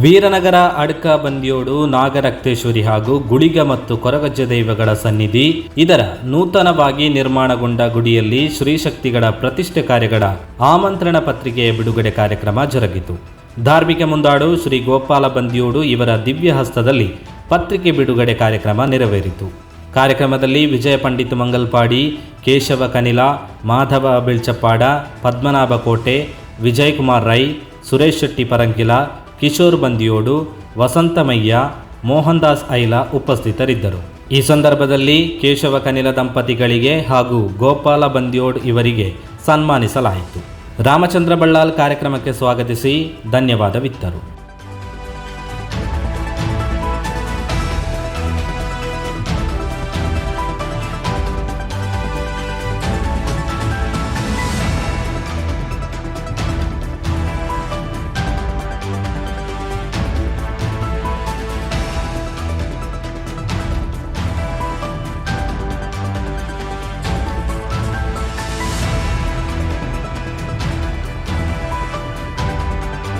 ವೀರನಗರ ಅಡ್ಕ ಬಂದಿಯೋಡು ನಾಗರಕ್ತೇಶ್ವರಿ ಹಾಗೂ ಗುಳಿಗ ಮತ್ತು ಕೊರಗಜ್ಜ ದೈವಗಳ ಸನ್ನಿಧಿ. ಇದರ ನೂತನವಾಗಿ ನಿರ್ಮಾಣಗೊಂಡ ಗುಡಿಯಲ್ಲಿ ಶ್ರೀಶಕ್ತಿಗಳ ಪ್ರತಿಷ್ಠೆ ಕಾರ್ಯಗಳ ಆಮಂತ್ರಣ ಪತ್ರಿಕೆಯ ಬಿಡುಗಡೆ ಕಾರ್ಯಕ್ರಮ ಜರುಗಿತು. ಧಾರ್ಮಿಕ ಮುಂದಾಡು ಶ್ರೀ ಗೋಪಾಲ ಬಂದಿಯೋಡು ಇವರ ದಿವ್ಯ ಹಸ್ತದಲ್ಲಿ ಪತ್ರಿಕೆ ಬಿಡುಗಡೆ ಕಾರ್ಯಕ್ರಮ ನೆರವೇರಿತು. ಕಾರ್ಯಕ್ರಮದಲ್ಲಿ ವಿಜಯ ಪಂಡಿತ್ ಮಂಗಲ್ಪಾಡಿ, ಕೇಶವ ಕನಿಲ, ಮಾಧವ ಬಿಳ್ಚಪ್ಪಾಡ ಪದ್ಮನಾಭ ಕೋಟೆ ವಿಜಯ್ ಕುಮಾರ್ ರೈ, ಸುರೇಶ್ ಶೆಟ್ಟಿ ಪರಂಕಿಲ ಕಿಶೋರ್ ಬಂದಿಯೋಡು ವಸಂತಮಯ್ಯ ಮೋಹನ್ ದಾಸ್ ಐಲ ಉಪಸ್ಥಿತರಿದ್ದರು. ಈ ಸಂದರ್ಭದಲ್ಲಿ ಕೇಶವ ಕನಿಲ ದಂಪತಿಗಳಿಗೆ ಹಾಗೂ ಗೋಪಾಲ ಬಂದಿಯೋಡ್ ಇವರಿಗೆ ಸನ್ಮಾನಿಸಲಾಯಿತು. ರಾಮಚಂದ್ರ ಬಳ್ಳಾಲ್ ಕಾರ್ಯಕ್ರಮಕ್ಕೆ ಸ್ವಾಗತಿಸಿ ಧನ್ಯವಾದವಿತ್ತರು.